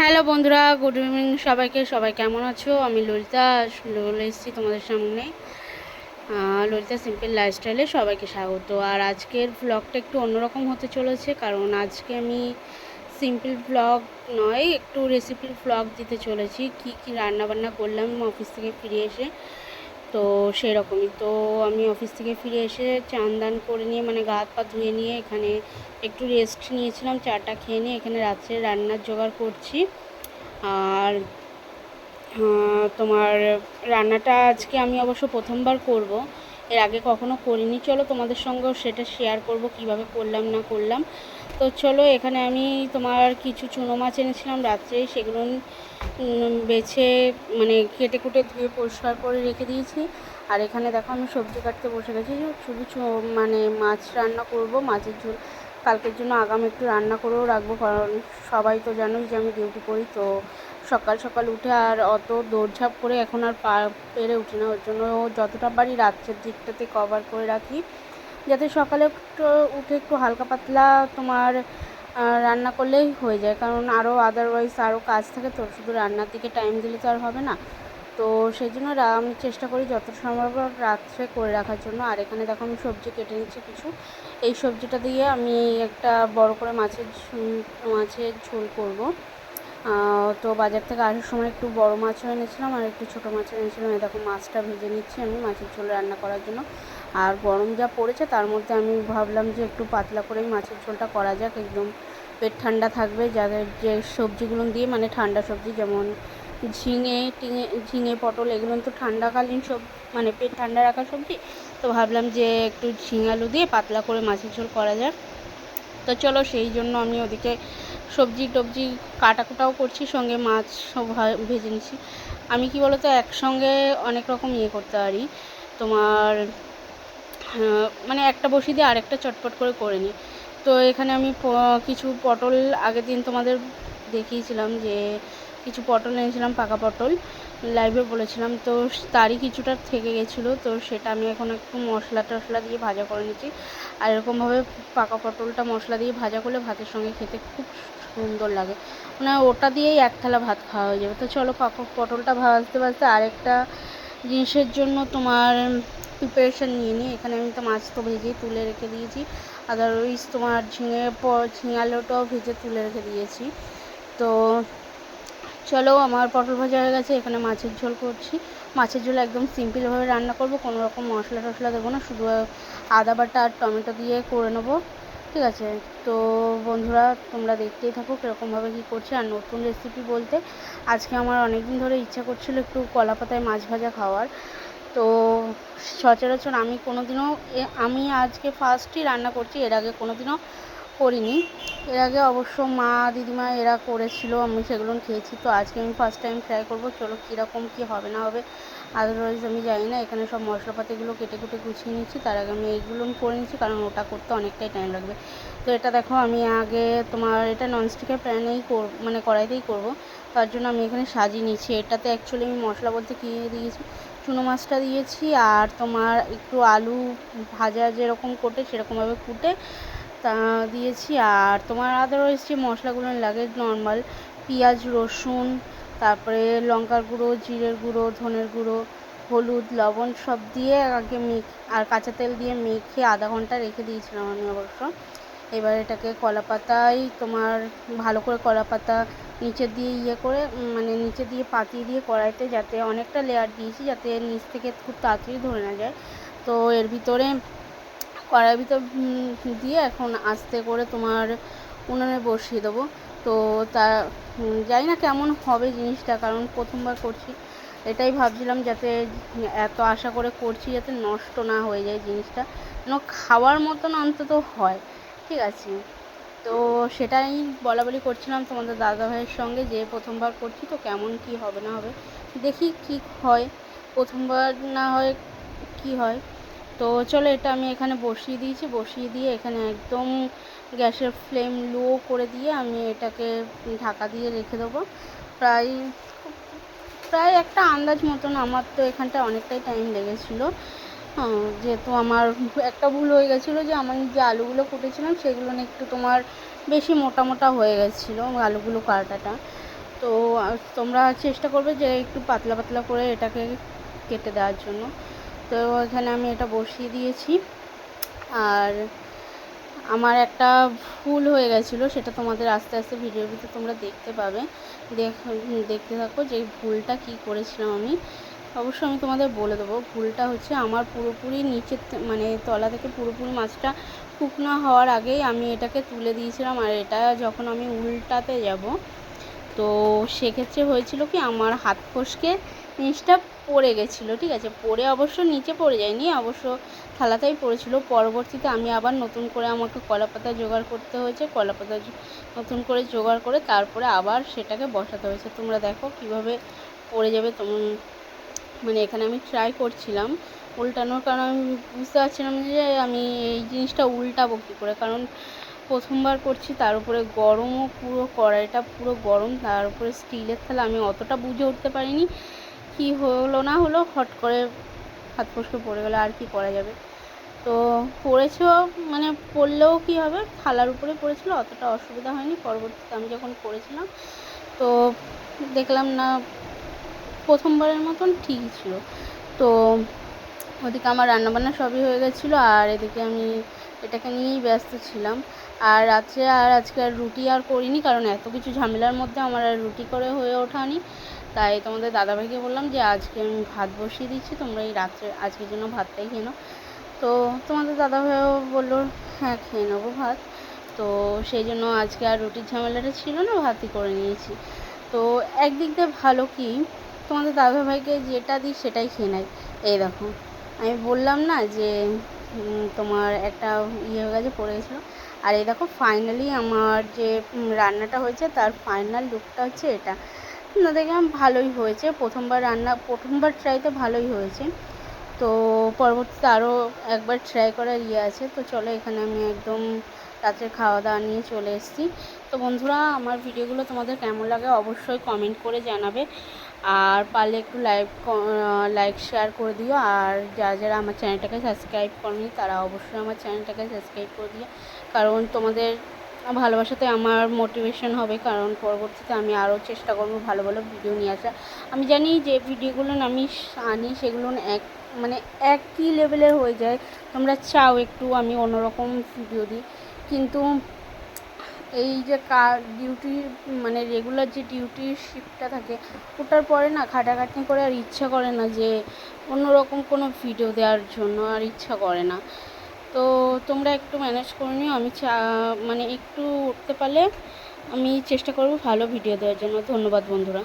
Hello বন্ধুরা, good evening সবাইকে। সবাই কেমন আছো? আমি ললিতা, চলে এসেছি তোমাদের সামনে। ললিতা সিম্পল লাইফস্টাইলে সবাইকে স্বাগত। আর আজকের ব্লগটা একটু অন্যরকম হতে চলেছে, কারণ আজকে আমি সিম্পল ব্লগ নয়, একটু রেসিপির ব্লগ দিতে চলেছি। কি কি রান্না বান্না করলাম অফিস থেকে ফিরে এসে তো সেরকমই। তো আমি অফিস থেকে ফিরে এসে চান দান করে নিয়ে মানে গা হাত পা ধুয়ে নিয়ে এখানে একটু রেস্ট নিয়েছিলাম, চাটা খেয়ে নিয়ে এখানে রাত্রে রান্নার জোগাড় করছি। আর তোমার রান্নাটা আজকে আমি অবশ্য প্রথমবার করব। এর আগে কখনো করিনি। চলো তোমাদের সঙ্গেও সেটা শেয়ার করব, কীভাবে করলাম, না করলাম। তো চলো, এখানে আমি তোমার কিছু চুনো মাছ এনেছিলাম রাত্রে, সেগুলো বেছে মানে কেটে কুটে ধুয়ে পরিষ্কার করে রেখে দিয়েছি। আর এখানে দেখো, আমি সবজি কাটতে বসে গেছি শুধু মানে মাছ রান্না করব, মাছের ঝোল কালকের জন্য আগাম একটু রান্না করেও রাখব, কারণ সবাই তো জানোই যে আমি ডিউটি করি, তো সকাল সকাল উঠে আর অত দৌড়ঝাঁপ করে এখন আর পা পেরে উঠি না, ওর জন্য যতটা পারি রাত্রের দিকটাতে কভার করে রাখি। যাতে সকালে একটু উঠে একটু হালকা পাতলা তোমার রান্না করলেই হয়ে যায়। কারণ আরও আদারওয়াইজ আরও কাজ থাকে তো, শুধু রান্নার দিকে টাইম দিলে তো আর হবে না। তো সেই জন্য আমি চেষ্টা করি যত সম্ভব রাত্রে করে রাখার জন্য। আর এখানে দেখো আমি সবজি কেটে নিচ্ছি কিছু। এই সবজিটা দিয়ে আমি একটা বড় করে মাছের মাছের ঝোল করব। তো বাজার থেকে আসার সময় একটু বড় মাছও এনেছিলাম আর একটু ছোটো মাছ এনেছিলাম। দেখো মাছটা ভেজে নিচ্ছি আমি মাছের ঝোল রান্না করার জন্য। আর গরম যা পড়েছে তার মধ্যে আমি ভাবলাম যে একটু পাতলা করেই মাছের ঝোলটা করা যাক। একদম পেট ঠান্ডা থাকবে। যাদের যে সবজিগুলো দিয়ে মানে ঠান্ডা সবজি যেমন ঝিঙে, টিঙে, ঝিঙে, পটল এগুলো তো ঠান্ডাকালীন সব মানে পেট ঠান্ডা রাখা সবজি। তো ভাবলাম যে একটু ঝিঙে আলু দিয়ে পাতলা করে মাছের ঝোল করা যাক। তো চলো সেই জন্য আমি ওদিকে সবজি টবজি কাটাকুটাও করছি, সঙ্গে মাছ সব ভেজে নিচ্ছি আমি কি বলতো, একসঙ্গে অনেক রকম ইয়ে করতে পারি। তোমার মানে একটা বসিয়ে দিয়ে আরেকটা চটপট করে করে নিই। তো এখানে আমি কিছু পটল আগের দিন তোমাদের দেখিয়েছিলাম যে কিছু পটল এনেছিলাম, পাকা পটল। লাইভে বলেছিলাম, তো তারই কিছুটা থেকে গেছিল, তো সেটা আমি এখন একটু মশলা টশলা দিয়ে ভাজা করে নিচ্ছি। আর এরকমভাবে পাকা পটলটা মশলা দিয়ে ভাজা করলে ভাতের সঙ্গে খেতে খুব সুন্দর লাগে। মানে ওটা দিয়েই এক থালা ভাত খাওয়া হয়ে যাবে। তো চলো পাকা পটলটা ভাজতে ভাজতে আরেকটা জিনিসের জন্য তোমার প্রিপারেশান নিয়ে নিই এখানে আমি তো মাছ তো ভেজেই তুলে রেখে দিয়েছি। আদারওয়াইজ তোমার ঝিঙে ঝিঙে আলুটাও ভেজে তুলে রেখে দিয়েছি। তো চলো, আমার পটল ভাজা হয়ে গেছে, এখানে মাছের ঝোল করছি। মাছের ঝোল একদম সিম্পলভাবে রান্না করব, কোনো রকম মশলা টশলা দেবো না, শুধু আদা বাটা আর টমেটো দিয়ে করে নেব। ঠিক আছে। তো বন্ধুরা, তোমরা দেখতেই থাকো কীরকমভাবে কী করছি আর নতুন রেসিপি বলতে। আজকে আমার অনেক দিন ধরে ইচ্ছা করছিল একটু কলা পাতায় মাছ ভাজা খাওয়ার। তো সচরাচর আমি কোনো দিনও আমি আজকে ফার্স্টই রান্না করছি, এর আগে কোনো দিনও করিনি। এর আগে অবশ্য মা, দিদিমা এরা করেছিল, আমি সেগুলো খেয়েছি। তো আজকে আমি ফার্স্ট টাইম ট্রাই করব। চলো কীরকম, কী হবে না হবে আদারওয়াইজ আমি জানি না। এখানে সব মশলাপাতিগুলো কেটে কুটে গুছিয়ে নিচ্ছি তার আগে আমি এইগুলো করে নিচ্ছি কারণ ওটা করতে অনেকটাই টাইম লাগবে। তো এটা দেখো, আমি আগে তোমার এটা ননস্টিকের প্যানেই কর মানে কড়াইতেই করব। তার জন্য আমি এখানে সাজিয়ে নিচ্ছি এটাতে অ্যাকচুয়ালি আমি মশলা বলতে কী দিয়েছি? চুনো মাছটা দিয়েছি, আর তোমার একটু আলু ভাজা যেরকম কোটে, সেরকমভাবে কুটে তা দিয়েছি। আর তোমার আদারওয়াইজ যে মশলাগুলো লাগে নর্মাল পেঁয়াজ, রসুন, তারপরে লঙ্কার গুঁড়ো, জিরের গুঁড়ো, ধনের গুঁড়ো, হলুদ, লবণ সব দিয়ে আগে মেখ আর কাঁচা তেল দিয়ে মেখে আধা ঘণ্টা রেখে দিয়েছিলাম আমি অবশ্য। এবার এটাকে কলা পাতায় তোমার ভালো করে কলা পাতা নিচে দিয়ে ইয়ে করে মানে নিচে দিয়ে পাতিয়ে দিয়ে কড়াইতে যাতে অনেকটা লেয়ার দিয়েছি, যাতে নিচ থেকে খুব তাড়াতাড়ি ধরে না যায়। তো এর ভিতরে কড়াইয়ের ভিতর দিয়ে এখন আস্তে করে তোমার উনুনে বসিয়ে দেবো। তো তা জানি না কেমন হবে জিনিসটা, কারণ প্রথমবার করছি। এটাই ভাবছিলাম যাতে, এত আশা করে করছি যাতে নষ্ট না হয়ে যায় জিনিসটা। যেন খাওয়ার মতন অন্তত হয়, ঠিক আছে? তো সেটাই বলা বলি করছিলাম তোমাদের দাদা ভাইয়ের সঙ্গে যে প্রথমবার করছি, তো কেমন কি হবে না হবে, দেখি কি হয়। প্রথমবার না হয় কি হয়। তো চলো এটা আমি এখানে বসিয়ে দিয়েছি, বসিয়ে দিয়ে এখানে একদম গ্যাসের ফ্লেম লো করে দিয়ে আমি এটাকে ঢাকা দিয়ে রেখে দেবো। প্রায় প্রায় একটা আন্দাজ মতন আমার তো এখানটা অনেকটাই টাইম লেগেছিলো। যেহেতু আমার একটা ভুল হয়ে গেছিল যে আমি যে আলুগুলো কুটেছিলাম সেগুলো একটু তোমার বেশি মোটা মোটা হয়ে গেছিল আলুগুলো কাটাটা। তো তোমরা চেষ্টা করবে যে একটু পাতলা পাতলা করে এটাকে কেটে দেওয়ার জন্য। তো এখানে আমি এটা বসিয়ে দিয়েছি। আর আমার একটা ফুল হয়ে গেছিল, সেটা তোমাদের আস্তে আস্তে ভিডিওর ভিতরে তোমরা দেখতে পাবে। দেখ দেখতে থাকো যে ভুলটা কী করেছিলাম আমি। অবশ্যই আমি তোমাদের বলে দেবো, ভুলটা হচ্ছে আমার পুরোপুরি নিচের মানে তলা থেকে পুরোপুরি মাছটা শুকনো হওয়ার আগেই আমি এটাকে তুলে দিয়েছিলাম। আর এটা যখন আমি উল্টাতে যাব, তো সেক্ষেত্রে হয়েছিল কি, আমার হাত ফসকে জিনিসটা পড়ে গেছিল, ঠিক আছে? পড়ে অবশ্য নিচে পড়ে যায়নি, অবশ্য থালাতেই পড়েছিল। পরবর্তীতে আমি আবার নতুন করে আমাকে কলা পাতা জোগাড় করতে হয়েছে কলা পাতা নতুন করে জোগাড় করে তারপরে আবার সেটাকে বসাতে হয়েছে। তোমরা দেখো কীভাবে পড়ে যাবে, তোম মানে এখানে আমি ট্রাই করছিলাম। উল্টানোর কারণ আমি বুঝতে পারছিলাম যে আমি এই জিনিসটা উল্টাবো কী করে। কারণ প্রথমবার করছি, তার উপরে গরমও পুরো কড়াইটা পুরো গরম, তার উপরে স্টিলের থালা আমি অতটা বুঝে উঠতে পারিনি। কি হলো না হলো হট করে হাত ফসকে পড়ে গেলো, আর কি করা যাবে? তো পড়েছেও মানে পড়লেও কি হবে? থালার উপরে পড়েছিল, অতটা অসুবিধা হয়নি। পরবর্তীতে আমি যখন পড়েছিলাম, তো দেখলাম না, প্রথমবারের মতন ঠিকই ছিল। তো ওদিকে আমার রান্নাবান্না সবই হয়ে গেছিল, আর এদিকে আমি এটাকে নিয়েই ব্যস্ত ছিলাম। আর রাত্রে আর আজকে আর রুটি আর করিনি, কারণ এত কিছু ঝামেলার মধ্যে আমার আর রুটি করে হয়ে ওঠানি তাই তোমাদের দাদাভাইকে বললাম যে, আজকে আমি ভাত বসিয়ে দিচ্ছি, তোমরা এই রাত্রে আজকের জন্য ভাতটাই খেয়ে নাও। তো তোমাদের দাদাভাইও বলল হ্যাঁ খেয়ে নেব ভাত। তো সেই জন্য আজকে আর রুটির ঝামেলাটা ছিল না, ভাতই করে নিয়েছি। তো একদিক দিয়ে ভালো কি, তোমাদের দাদাভাইকে যেটা দিই সেটাই খেয়ে নেয়। এই দেখো, আমি বললাম না যে তোমার একটা ইয়ে হয়ে গেছে, পড়ে গেছিল। আর এই দেখো ফাইনালি আমার যে রান্নাটা হয়েছে, তার ফাইনাল লুকটা হচ্ছে এটা। দেখলাম ভালোই হয়েছে। প্রথমবার রান্না, প্রথমবার ট্রাইতে ভালোই হয়েছে। তো পরবর্তীতে আরও একবার ট্রাই করার ইয়ে আছে। তো চলো এখানে আমি একদম রাত্রে খাওয়া দাওয়া নিয়ে চলে এসেছি। তো বন্ধুরা, আমার ভিডিওগুলো তোমাদের কেমন লাগে অবশ্যই কমেন্ট করে জানাবে। আর পারলে একটু লাইক লাইক শেয়ার করে দিও। আর যারা যারা আমার চ্যানেলটাকে সাবস্ক্রাইব করেনি, তারা অবশ্যই আমার চ্যানেলটাকে সাবস্ক্রাইব করে দিও। কারণ তোমাদের ভালোবাসাতে আমার মোটিভেশন হবে, কারণ পরবর্তীতে আমি আরও চেষ্টা করব ভালো ভালো ভিডিও নিয়ে আসা আমি জানি যে ভিডিওগুলো আমি আনি, সেগুলো এক মানে একই লেভেলের হয়ে যায়। তোমরা চাও একটু আমি অন্যরকম ভিডিও দিই। কিন্তু এই যে কা ডিউটি মানে রেগুলার যে ডিউটির শিফটটা থাকে, ওটার পরে না খাটাখাটনি করে আর ইচ্ছা করে না যে অন্যরকম কোনো ভিডিও দেওয়ার জন্য আর ইচ্ছা করে না। তো তোমরা একটু ম্যানেজ করে নিও। আমি চা মানে একটু উঠতে পারলে আমি চেষ্টা করব ভালো ভিডিও দেওয়ার জন্য। ধন্যবাদ বন্ধুরা।